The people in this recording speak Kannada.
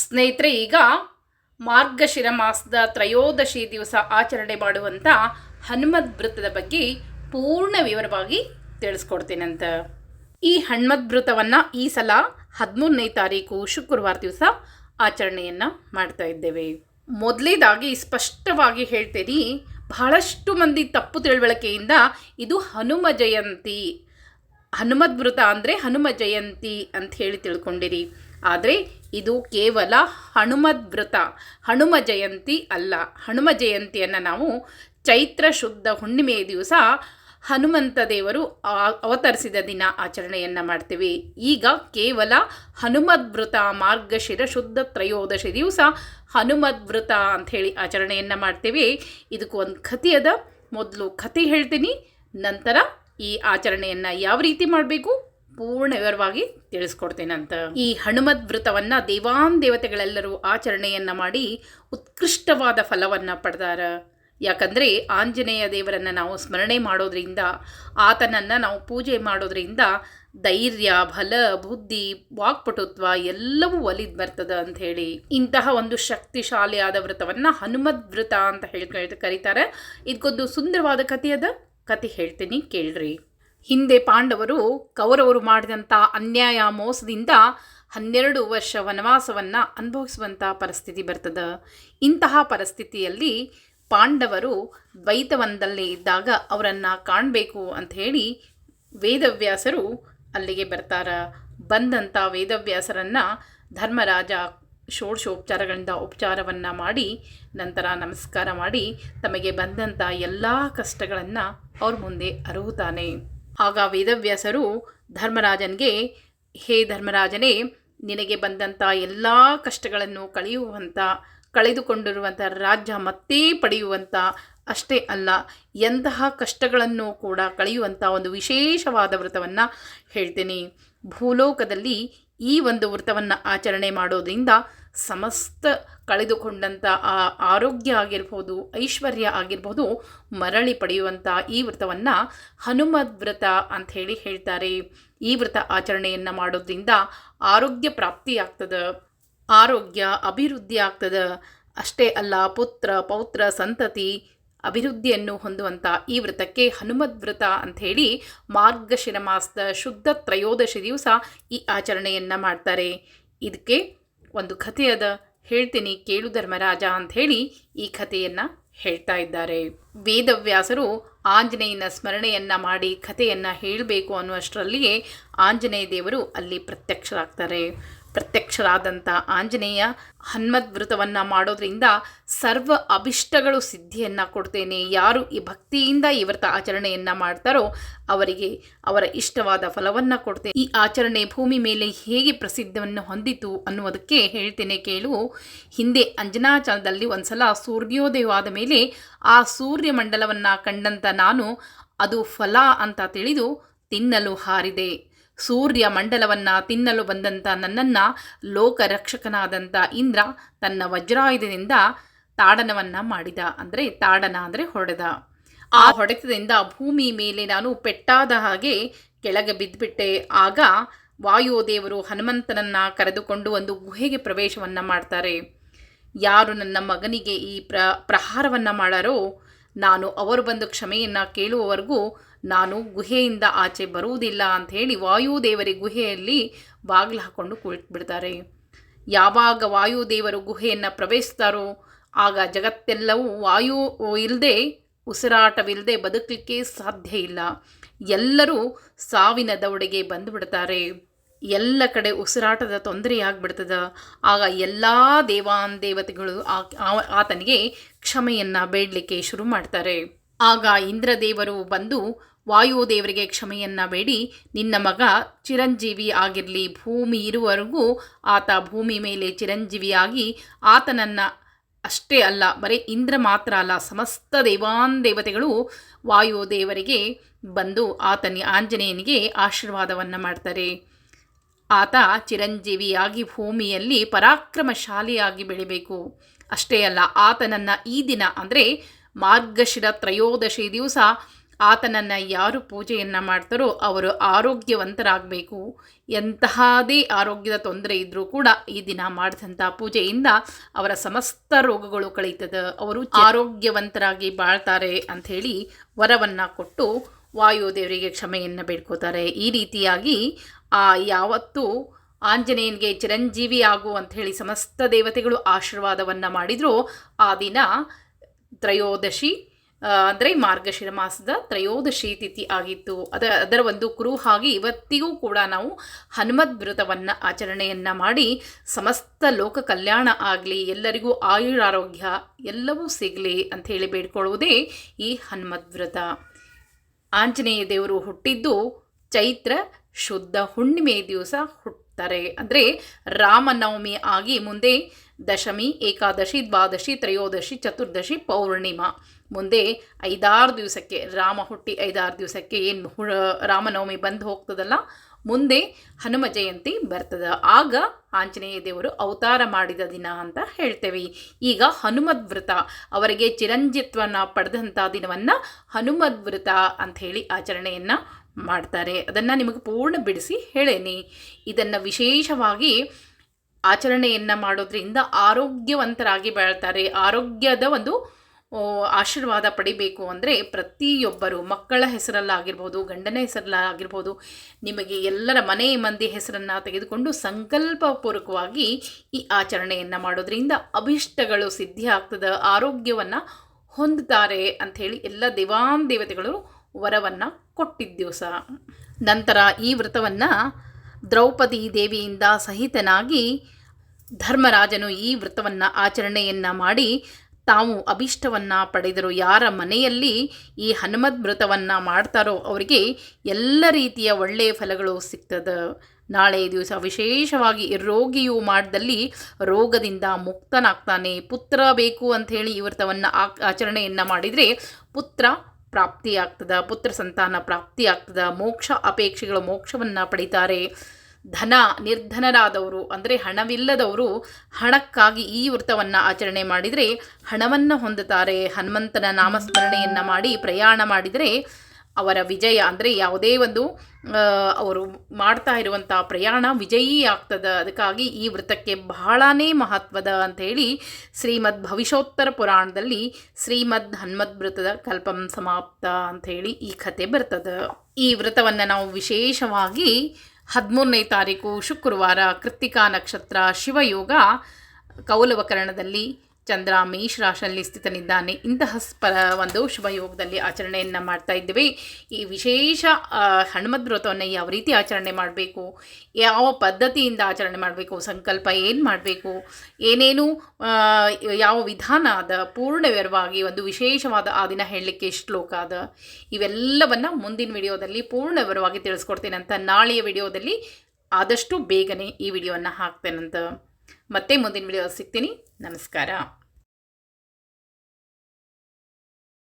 ಸ್ನೇಹಿತರೆ, ಈಗ ಮಾರ್ಗಶಿರ ಮಾಸದ ತ್ರಯೋದಶಿ ದಿವಸ ಆಚರಣೆ ಮಾಡುವಂಥ ಹನುಮದ್ ವೃತ್ತದ ಬಗ್ಗೆ ಪೂರ್ಣ ವಿವರವಾಗಿ ತಿಳಿಸ್ಕೊಡ್ತೀನಂತ ಈ ಹನುಮದ್ ವೃತ್ತವನ್ನು ಈ ಸಲ ಹದಿಮೂರನೇ ತಾರೀಕು ಶುಕ್ರವಾರ ದಿವಸ ಆಚರಣೆಯನ್ನು ಮಾಡ್ತಾ ಇದ್ದೇವೆ. ಮೊದಲೇದಾಗಿ ಸ್ಪಷ್ಟವಾಗಿ ಹೇಳ್ತೀನಿ, ಬಹಳಷ್ಟು ಮಂದಿ ತಪ್ಪು ತಿಳುವಳಿಕೆಯಿಂದ ಇದು ಹನುಮ ಜಯಂತಿ. ಹನುಮದ್ ವೃತ ಅಂದರೆ ಹನುಮ ಜಯಂತಿ ಅಂತ ಹೇಳಿ ತಿಳ್ಕೊಂಡಿರಿ. ಆದರೆ ಇದು ಕೇವಲ ಹನುಮದ್ ವೃತ, ಹನುಮ ಜಯಂತಿ ಅಲ್ಲ. ಹನುಮ ಜಯಂತಿಯನ್ನು ನಾವು ಚೈತ್ರ ಶುದ್ಧ ಹುಣ್ಣಿಮೆಯ ದಿವಸ ಹನುಮಂತ ದೇವರು ಅವತರಿಸಿದ ದಿನ ಆಚರಣೆಯನ್ನು ಮಾಡ್ತೀವಿ. ಈಗ ಕೇವಲ ಹನುಮದ್ ವೃತ ಮಾರ್ಗಶಿರ ಶುದ್ಧ ತ್ರಯೋದಶಿ ದಿವಸ ಹನುಮದ್ ವೃತ ಅಂಥೇಳಿ ಆಚರಣೆಯನ್ನು ಮಾಡ್ತೀವಿ. ಇದಕ್ಕೂ ಒಂದು ಕಥೆ ಅದ ಮೊದಲು ಕಥೆ ಹೇಳ್ತೀನಿ, ನಂತರ ಈ ಆಚರಣೆಯನ್ನು ಯಾವ ರೀತಿ ಮಾಡಬೇಕು? ಪೂರ್ಣ ವಿವರವಾಗಿ ತಿಳಿಸ್ಕೊಡ್ತೇನಂತ. ಈ ಹನುಮದ್ ವೃತವನ್ನ ದೇವಾನ್ ದೇವತೆಗಳೆಲ್ಲರೂ ಆಚರಣೆಯನ್ನ ಮಾಡಿ ಉತ್ಕೃಷ್ಟವಾದ ಫಲವನ್ನ ಪಡೆದಾರ. ಯಾಕಂದ್ರೆ ಆಂಜನೇಯ ದೇವರನ್ನ ನಾವು ಸ್ಮರಣೆ ಮಾಡೋದ್ರಿಂದ, ಆತನನ್ನ ನಾವು ಪೂಜೆ ಮಾಡೋದ್ರಿಂದ ಧೈರ್ಯ, ಬಲ, ಬುದ್ಧಿ, ವಾಕ್ಪಟುತ್ವ ಎಲ್ಲವೂ ಒಲಿದ್ ಬರ್ತದ ಅಂತ ಹೇಳಿ. ಇಂತಹ ಒಂದು ಶಕ್ತಿಶಾಲಿಯಾದ ವ್ರತವನ್ನ ಹನುಮದ್ ವ್ರತ ಅಂತ ಹೇಳಿ ಕರೀ- ಕರೀತಾರೆ. ಇದಕ್ಕೊಂದು ಸುಂದರವಾದ ಕಥೆ ಅದ. ಕತೆ ಹೇಳ್ತೀನಿ, ಕೇಳ್ರಿ. ಹಿಂದೆ ಪಾಂಡವರು ಕೌರವರು ಮಾಡಿದಂಥ ಅನ್ಯಾಯ ಮೋಸದಿಂದ ಹನ್ನೆರಡು ವರ್ಷ ವನವಾಸವನ್ನು ಅನುಭವಿಸುವಂಥ ಪರಿಸ್ಥಿತಿ ಬರ್ತದೆ. ಇಂತಹ ಪರಿಸ್ಥಿತಿಯಲ್ಲಿ ಪಾಂಡವರು ದ್ವೈತವನದಲ್ಲಿ ಇದ್ದಾಗ ಅವರನ್ನು ಕಾಣಬೇಕು ಅಂತ ಹೇಳಿ ವೇದವ್ಯಾಸರು ಅಲ್ಲಿಗೆ ಬರ್ತಾರ. ಬಂದಂಥ ವೇದವ್ಯಾಸರನ್ನು ಧರ್ಮರಾಜ ಷೋಡಶೋಪಚಾರಗಳಿಂದ ಉಪಚಾರವನ್ನು ಮಾಡಿ, ನಂತರ ನಮಸ್ಕಾರ ಮಾಡಿ, ತಮಗೆ ಬಂದಂಥ ಎಲ್ಲ ಕಷ್ಟಗಳನ್ನು ಅವ್ರ ಮುಂದೆ ಅರುಹುತ್ತಾನೆ. ಆಗ ವೇದವ್ಯಾಸರು ಧರ್ಮರಾಜನಿಗೆ, ಹೇ ಧರ್ಮರಾಜನೇ, ನಿನಗೆ ಬಂದಂಥ ಎಲ್ಲ ಕಷ್ಟಗಳನ್ನು ಕಳೆಯುವಂಥ ಕಳೆದುಕೊಂಡಿರುವಂಥ ರಾಜ್ಯ ಮತ್ತೆ ಪಡೆಯುವಂಥ ಅಷ್ಟೇ ಅಲ್ಲ, ಎಂತಹ ಕಷ್ಟಗಳನ್ನು ಕೂಡ ಕಳೆಯುವಂಥ ಒಂದು ವಿಶೇಷವಾದ ವ್ರತವನ್ನು ಹೇಳ್ತೀನಿ. ಭೂಲೋಕದಲ್ಲಿ ಈ ಒಂದು ವ್ರತವನ್ನು ಆಚರಣೆ ಮಾಡೋದ್ರಿಂದ ಸಮಸ್ತ ಕಳೆದುಕೊಂಡಂಥ ಆ ಆರೋಗ್ಯ ಆಗಿರ್ಬೋದು, ಐಶ್ವರ್ಯ ಆಗಿರ್ಬೋದು ಮರಳಿ ಪಡೆಯುವಂಥ ಈ ವ್ರತವನ್ನು ಹನುಮದ್ ವ್ರತ ಅಂತ ಹೇಳಿ ಹೇಳ್ತಾರೆ. ಈ ವ್ರತ ಆಚರಣೆಯನ್ನು ಮಾಡೋದ್ರಿಂದ ಆರೋಗ್ಯ ಪ್ರಾಪ್ತಿ ಆಗ್ತದೆ, ಆರೋಗ್ಯ ಅಭಿವೃದ್ಧಿ ಆಗ್ತದೆ. ಅಷ್ಟೇ ಅಲ್ಲ, ಪುತ್ರ, ಪೌತ್ರ, ಸಂತತಿ ಅಭಿವೃದ್ಧಿಯನ್ನು ಹೊಂದುವಂಥ ಈ ವ್ರತಕ್ಕೆ ಹನುಮದ್ ವ್ರತ ಅಂಥೇಳಿ ಮಾರ್ಗಶಿರ ಮಾಸದ ಶುದ್ಧ ತ್ರಯೋದಶಿ ದಿವಸ ಈ ಆಚರಣೆಯನ್ನು ಮಾಡ್ತಾರೆ. ಇದಕ್ಕೆ ಒಂದು ಕಥೆಯದ ಹೇಳ್ತೀನಿ ಕೇಳು ಧರ್ಮರಾಜ ಅಂಥೇಳಿ ಈ ಕಥೆಯನ್ನು ಹೇಳ್ತಾ ಇದ್ದಾರೆ. ವೇದವ್ಯಾಸರು ಆಂಜನೇಯನ ಸ್ಮರಣೆಯನ್ನು ಮಾಡಿ ಕಥೆಯನ್ನು ಹೇಳಬೇಕು ಅನ್ನುವಷ್ಟರಲ್ಲಿಯೇ ಆಂಜನೇಯ ದೇವರು ಅಲ್ಲಿ ಪ್ರತ್ಯಕ್ಷರಾಗ್ತಾರೆ. ಪ್ರತ್ಯಕ್ಷರಾದಂಥ ಆಂಜನೇಯ ಹನ್ಮದ್ ವ್ರತವನ್ನು ಮಾಡೋದ್ರಿಂದ ಸರ್ವ ಅಭಿಷ್ಟಗಳು ಸಿದ್ಧಿಯನ್ನು ಕೊಡ್ತೇನೆ. ಯಾರು ಈ ಭಕ್ತಿಯಿಂದ ಈ ವ್ರತ ಆಚರಣೆಯನ್ನು ಮಾಡ್ತಾರೋ ಅವರಿಗೆ ಅವರ ಇಷ್ಟವಾದ ಫಲವನ್ನು ಕೊಡ್ತೇನೆ. ಈ ಆಚರಣೆ ಭೂಮಿ ಮೇಲೆ ಹೇಗೆ ಪ್ರಸಿದ್ಧವನ್ನು ಹೊಂದಿತು ಅನ್ನುವುದಕ್ಕೆ ಹೇಳ್ತೇನೆ ಕೇಳು. ಹಿಂದೆ ಅಂಜನಾಚಲದಲ್ಲಿ ಒಂದ್ಸಲ ಸೂರ್ಯೋದಯವಾದ ಮೇಲೆ ಆ ಸೂರ್ಯಮಂಡಲವನ್ನು ಕಂಡಂಥ ನಾನು, ಅದು ಫಲ ಅಂತ ತಿಳಿದು ತಿನ್ನಲು ಹಾರಿದೆ. ಸೂರ್ಯ ಮಂಡಲವನ್ನು ತಿನ್ನಲು ಬಂದಂಥ ನನ್ನನ್ನು ಲೋಕರಕ್ಷಕನಾದಂಥ ಇಂದ್ರ ತನ್ನ ವಜ್ರಾಯುಧದಿಂದ ತಾಡನವನ್ನು ಮಾಡಿದ. ಅಂದರೆ ತಾಡನ ಅಂದರೆ ಹೊಡೆದ. ಆ ಹೊಡೆತದಿಂದ ಭೂಮಿ ಮೇಲೆ ನಾನು ಪೆಟ್ಟಾದ ಹಾಗೆ ಕೆಳಗೆ ಬಿದ್ದುಬಿಟ್ಟೆ ಆಗ ವಾಯುದೇವರು ಹನುಮಂತನನ್ನು ಕರೆದುಕೊಂಡು ಒಂದು ಗುಹೆಗೆ ಪ್ರವೇಶವನ್ನು ಮಾಡ್ತಾರೆ. ಯಾರು ನನ್ನ ಮಗನಿಗೆ ಈ ಪ್ರ, ಪ್ರಹಾರವನ್ನು ಮಾಡಾರೋ ನಾನು ಅವರು ಬಂದು ಕ್ಷಮೆಯನ್ನು ಕೇಳುವವರೆಗೂ ನಾನು ಗುಹೆಯಿಂದ ಆಚೆ ಬರುವುದಿಲ್ಲ ಅಂತ ಹೇಳಿ ವಾಯುದೇವರ ಗುಹೆಯಲ್ಲಿ ಬಾಗಿಲು ಹಾಕ್ಕೊಂಡು ಕುಳಿತುಬಿಡ್ತಾರೆ. ಯಾವಾಗ ವಾಯುದೇವರು ಗುಹೆಯನ್ನು ಪ್ರವೇಶಿಸ್ತಾರೋ ಆಗ ಜಗತ್ತೆಲ್ಲವೂ ವಾಯು ಇಲ್ಲದೆ, ಉಸಿರಾಟವಿಲ್ಲದೆ ಬದುಕಲಿಕ್ಕೆ ಸಾಧ್ಯ ಇಲ್ಲ. ಎಲ್ಲರೂ ಸಾವಿನ ದೌಡೆಗೆ ಬಂದುಬಿಡ್ತಾರೆ. ಎಲ್ಲ ಕಡೆ ಉಸಿರಾಟದ ತೊಂದರೆಯಾಗ್ಬಿಡ್ತದ. ಆಗ ಎಲ್ಲ ದೇವಾನ್ ದೇವತೆಗಳು ಆತನಿಗೆ ಕ್ಷಮೆಯನ್ನು ಬೇಡಲಿಕ್ಕೆ ಶುರು ಮಾಡ್ತಾರೆ. ಆಗ ಇಂದ್ರದೇವರು ಬಂದು ವಾಯುದೇವರಿಗೆ ಕ್ಷಮೆಯನ್ನು ಬೇಡಿ, ನಿನ್ನ ಮಗ ಚಿರಂಜೀವಿ ಆಗಿರಲಿ. ಭೂಮಿ ಇರುವವರೆಗೂ ಆತ ಭೂಮಿ ಮೇಲೆ ಚಿರಂಜೀವಿಯಾಗಿ ಆತನನ್ನು ಅಷ್ಟೇ ಅಲ್ಲ, ಬರೇ ಇಂದ್ರ ಮಾತ್ರ ಅಲ್ಲ, ಸಮಸ್ತ ದೇವಾನ್ ದೇವತೆಗಳು ವಾಯುದೇವರಿಗೆ ಬಂದು ಆತನಿ ಆಂಜನೇಯನಿಗೆ ಆಶೀರ್ವಾದವನ್ನು ಮಾಡ್ತಾರೆ. ಆತ ಚಿರಂಜೀವಿಯಾಗಿ ಭೂಮಿಯಲ್ಲಿ ಪರಾಕ್ರಮಶಾಲಿಯಾಗಿ ಬೆಳಿಬೇಕು. ಅಷ್ಟೇ ಅಲ್ಲ ಆತನನ್ನು ಈ ದಿನ ಅಂದರೆ ಮಾರ್ಗಶಿರ ತ್ರಯೋದಶಿ ದಿವಸ ಆತನನ್ನು ಯಾರು ಪೂಜೆಯನ್ನು ಮಾಡ್ತಾರೋ ಅವರು ಆರೋಗ್ಯವಂತರಾಗಬೇಕು. ಎಂತಹದೇ ಆರೋಗ್ಯದ ತೊಂದರೆ ಇದ್ದರೂ ಕೂಡ ಈ ದಿನ ಮಾಡಿದಂಥ ಪೂಜೆಯಿಂದ ಅವರ ಸಮಸ್ತ ರೋಗಗಳು ಕಳೀತದೆ. ಅವರು ಆರೋಗ್ಯವಂತರಾಗಿ ಬಾಳ್ತಾರೆ ಅಂಥೇಳಿ ವರವನ್ನು ಕೊಟ್ಟು ವಾಯುದೇವರಿಗೆ ಕ್ಷಮೆಯನ್ನು ಬೇಡ್ಕೋತಾರೆ. ಈ ರೀತಿಯಾಗಿ ಆ ಯಾವತ್ತು ಆಂಜನೇಯನಿಗೆ ಚಿರಂಜೀವಿ ಆಗು ಅಂತ ಹೇಳಿ ಸಮಸ್ತ ದೇವತೆಗಳು ಆಶೀರ್ವಾದವನ್ನು ಮಾಡಿದ್ರು. ಆ ದಿನ ತ್ರಯೋದಶಿ ಅಂದರೆ ಮಾರ್ಗಶಿರ ಮಾಸದ ತ್ರಯೋದಶಿ ತಿಥಿ ಆಗಿತ್ತು. ಅದ, ಅದರ ಒಂದು ಕುರುಹಾಗಿ ಇವತ್ತಿಗೂ ಕೂಡ ನಾವು ಹನುಮದ್ ವ್ರತವನ್ನು ಆಚರಣೆಯನ್ನು ಮಾಡಿ ಸಮಸ್ತ ಲೋಕ ಕಲ್ಯಾಣ ಆಗಲಿ, ಎಲ್ಲರಿಗೂ ಆಯುರಾರೋಗ್ಯ, ಎಲ್ಲವೂ ಸಿಗಲಿ ಅಂಥೇಳಿ ಬೇಡ್ಕೊಳ್ಳುವುದೇ ಈ ಹನುಮದ್ ವ್ರತ ಆಂಜನೇಯ ದೇವರು ಹುಟ್ಟಿದ್ದು ಚೈತ್ರ ಶುದ್ಧ ಹುಣ್ಣಿಮೆ ದಿವಸ ಹುಟ್ಟುತ್ತಾರೆ. ಅಂದರೆ ರಾಮನವಮಿ ಆಗಿ ಮುಂದೆ ದಶಮಿ, ಏಕಾದಶಿ, ದ್ವಾದಶಿ, ತ್ರಯೋದಶಿ, ಚತುರ್ದಶಿ, ಪೌರ್ಣಿಮಾ. ಮುಂದೆ ಐದಾರು ದಿವಸಕ್ಕೆ ರಾಮ ಹುಟ್ಟಿ ಐದಾರು ದಿವಸಕ್ಕೆ ಏನು ಹು ರಾಮನವಮಿ ಬಂದು ಹೋಗ್ತದಲ್ಲ, ಮುಂದೆ ಹನುಮ ಜಯಂತಿ ಬರ್ತದೆ. ಆಗ ಆಂಜನೇಯ ದೇವರು ಅವತಾರ ಮಾಡಿದ ದಿನ ಅಂತ ಹೇಳ್ತೇವೆ. ಈಗ ಹನುಮದ್ ವ್ರತ ಅವರಿಗೆ ಚಿರಂಜಿತ್ವನ ಪಡೆದಂಥ ದಿನವನ್ನು ಹನುಮದ್ ವ್ರತ ಅಂಥೇಳಿ ಆಚರಣೆಯನ್ನು ಮಾಡ್ತಾರೆ. ಅದನ್ನು ನಿಮಗೆ ಪೂರ್ಣ ಬಿಡಿಸಿ ಹೇಳೇನಿ. ಇದನ್ನು ವಿಶೇಷವಾಗಿ ಆಚರಣೆಯನ್ನು ಮಾಡೋದ್ರಿಂದ ಆರೋಗ್ಯವಂತರಾಗಿ ಬೆಳ್ತಾರೆ. ಆರೋಗ್ಯದ ಒಂದು ಆಶೀರ್ವಾದ ಪಡಿಬೇಕು ಅಂದರೆ ಪ್ರತಿಯೊಬ್ಬರು, ಮಕ್ಕಳ ಹೆಸರಲ್ಲಾಗಿರ್ಬೋದು, ಗಂಡನ ಹೆಸರಲ್ಲಾಗಿರ್ಬೋದು, ನಿಮಗೆ ಎಲ್ಲರ ಮನೆ ಮಂದಿ ಹೆಸರನ್ನು ತೆಗೆದುಕೊಂಡು ಸಂಕಲ್ಪಪೂರ್ವಕವಾಗಿ ಈ ಆಚರಣೆಯನ್ನು ಮಾಡೋದ್ರಿಂದ ಅಭಿಷ್ಟಗಳು ಸಿದ್ಧಿ ಆಗ್ತದೆ ಆರೋಗ್ಯವನ್ನು ಹೊಂದುತ್ತಾರೆ ಅಂಥೇಳಿ ಎಲ್ಲ ದೇವಾನ್ ದೇವತೆಗಳು ವರವನ್ನು ಕೊಟ್ಟಿದ್ದೆವು ಸಹ. ನಂತರ ಈ ವ್ರತವನ್ನು ದ್ರೌಪದಿ ದೇವಿಯಿಂದ ಸಹಿತನಾಗಿ ಧರ್ಮರಾಜನು ಈ ವ್ರತವನ್ನು ಆಚರಣೆಯನ್ನು ಮಾಡಿ ತಾವು ಅಭಿಷ್ಟವನ್ನು ಪಡೆದರು. ಯಾರ ಮನೆಯಲ್ಲಿ ಈ ಹನುಮದ್ ವ್ರತವನ್ನು ಮಾಡ್ತಾರೋ ಅವರಿಗೆ ಎಲ್ಲ ರೀತಿಯ ಒಳ್ಳೆಯ ಫಲಗಳು ಸಿಗ್ತದೆ. ನಾಳೆ ದಿವಸ ವಿಶೇಷವಾಗಿ ರೋಗಿಯು ಮಾಡಿದಲ್ಲಿ ರೋಗದಿಂದ ಮುಕ್ತನಾಗ್ತಾನೆ. ಪುತ್ರ ಬೇಕು ಅಂಥೇಳಿ ಈ ವ್ರತವನ್ನು ಆಚರಣೆಯನ್ನು ಮಾಡಿದರೆ ಪುತ್ರ ಪ್ರಾಪ್ತಿಯಾಗ್ತದೆ, ಪುತ್ರ ಸಂತಾನ ಪ್ರಾಪ್ತಿಯಾಗ್ತದೆ, ಮೋಕ್ಷ ಅಪೇಕ್ಷೆಗಳು ಮೋಕ್ಷವನ್ನು ಪಡಿತಾರೆ. ಧನ ನಿರ್ಧನರಾದವರು ಅಂದರೆ ಹಣವಿಲ್ಲದವರು ಹಣಕ್ಕಾಗಿ ಈ ವ್ರತವನ್ನು ಆಚರಣೆ ಮಾಡಿದರೆ ಹಣವನ್ನು ಹೊಂದುತ್ತಾರೆ. ಹನುಮಂತನ ನಾಮಸ್ಮರಣೆಯನ್ನು ಮಾಡಿ ಪ್ರಯಾಣ ಮಾಡಿದರೆ ಅವರ ವಿಜಯ ಅಂದರೆ ಯಾವುದೇ ಒಂದು ಅವರು ಮಾಡ್ತಾ ಇರುವಂಥ ಪ್ರಯಾಣ ವಿಜಯೀ ಆಗ್ತದೆ. ಅದಕ್ಕಾಗಿ ಈ ವ್ರತಕ್ಕೆ ಬಹಳನೇ ಮಹತ್ವದ ಅಂಥೇಳಿ ಶ್ರೀಮದ್ ಭವಿಷ್ಯೋತ್ತರ ಪುರಾಣದಲ್ಲಿ ಶ್ರೀಮದ್ ಹನುಮದ್ ವ್ರತದ ಕಲ್ಪಂ ಸಮಾಪ್ತ ಅಂಥೇಳಿ ಈ ಕಥೆ ಬರ್ತದೆ. ಈ ವ್ರತವನ್ನು ನಾವು ವಿಶೇಷವಾಗಿ ಹದಿಮೂರನೇ ತಾರೀಕು ಶುಕ್ರವಾರ ಕೃತ್ತಿಕಾ ನಕ್ಷತ್ರ ಶಿವಯೋಗ ಕೌಲವಕರಣದಲ್ಲಿ ಚಂದ್ರ ಮೇಷ್ ರಾಶಿಯಲ್ಲಿ ಸ್ಥಿತನಿದ್ದಾನೆ. ಇಂತಹ ಸ್ಪ ಒಂದು ಶುಭಯೋಗದಲ್ಲಿ ಆಚರಣೆಯನ್ನು ಮಾಡ್ತಾ ಇದ್ದೇವೆ. ಈ ವಿಶೇಷ ಹನುಮದ್ ವ್ರತವನ್ನು ಯಾವ ರೀತಿ ಆಚರಣೆ ಮಾಡಬೇಕು? ಯಾವ ಪದ್ಧತಿಯಿಂದ ಆಚರಣೆ ಮಾಡಬೇಕು? ಸಂಕಲ್ಪ ಏನು ಮಾಡಬೇಕು? ಏನೇನು ಯಾವ ವಿಧಾನ ಅದ ಪೂರ್ಣ ವಿವರವಾಗಿ ಒಂದು ವಿಶೇಷವಾದ ಆ ದಿನ ಹೇಳಲಿಕ್ಕೆ ಶ್ಲೋಕ ಅದ ಇವೆಲ್ಲವನ್ನು ಮುಂದಿನ ವಿಡಿಯೋದಲ್ಲಿ ಪೂರ್ಣ ವಿವರವಾಗಿ ತಿಳಿಸ್ಕೊಡ್ತೇನೆ ಅಂತ ನಾಳೆಯ ವಿಡಿಯೋದಲ್ಲಿ ಆದಷ್ಟು ಬೇಗನೆ ಈ ವಿಡಿಯೋವನ್ನು ಹಾಕ್ತೇನಂತ. ಮತ್ತೆ ಮುಂದಿನ ವಿಡಿಯೋ ಸಿಗ್ತೀನಿ. ನಮಸ್ಕಾರ.